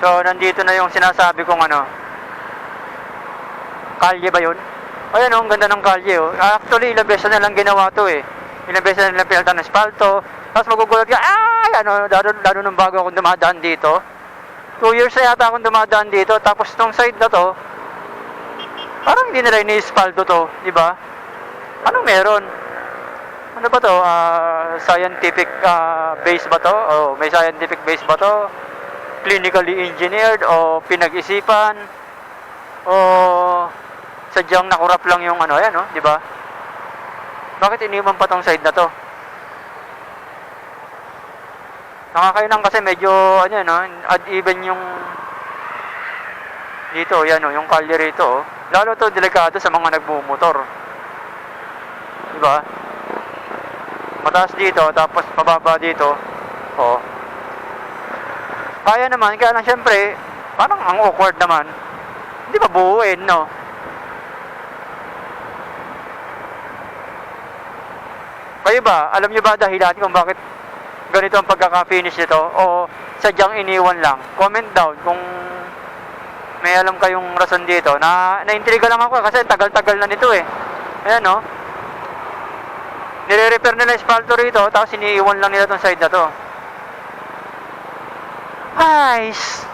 So, nandito na yung sinasabi kong ano. Kalye ba yun? Ayan oh, ang ganda ng kalye oh. Actually, ilang beses na lang ginawa to eh. Ilang beses na lang pinaltan ng espalto. Tapos magugulat ka, ay! Ano, lalo, lalo nung bago akong dumadaan dito. Two years na yata akong dumadaan dito. Tapos tong side na to, parang hindi nila ini-espalto to, di ba? Anong meron? Ano ba to? Ah, scientific ah, base ba to? Oh, may scientific base ba to? Clinically engineered o pinag-isipan? O sadyang nakurap lang yung ano, ayan, no? Di ba? Bakit iniwan pa tong side na to? Nakakailang kasi medyo, ano yan, no? Odd even yung dito, yan, no? Yung kalye rito, oh. Lalo to delikado sa mga nagmumotor. Di ba? Mataas dito, tapos mababa dito. Oh. Kaya naman, kaya lang syempre, parang ang awkward naman. Hindi ba buuin, no? Kayo ba, alam nyo ba dahilan kung bakit ganito ang pagkaka-finish nito? O sadyang iniwan lang? Comment down kung may alam kayong rason dito. Na, na-intriga lang ako kasi tagal-tagal na nito eh. Ayan, no? Nire-repair nila yung espalto rito, tapos iniiwan lang nila tong side na to. Nice.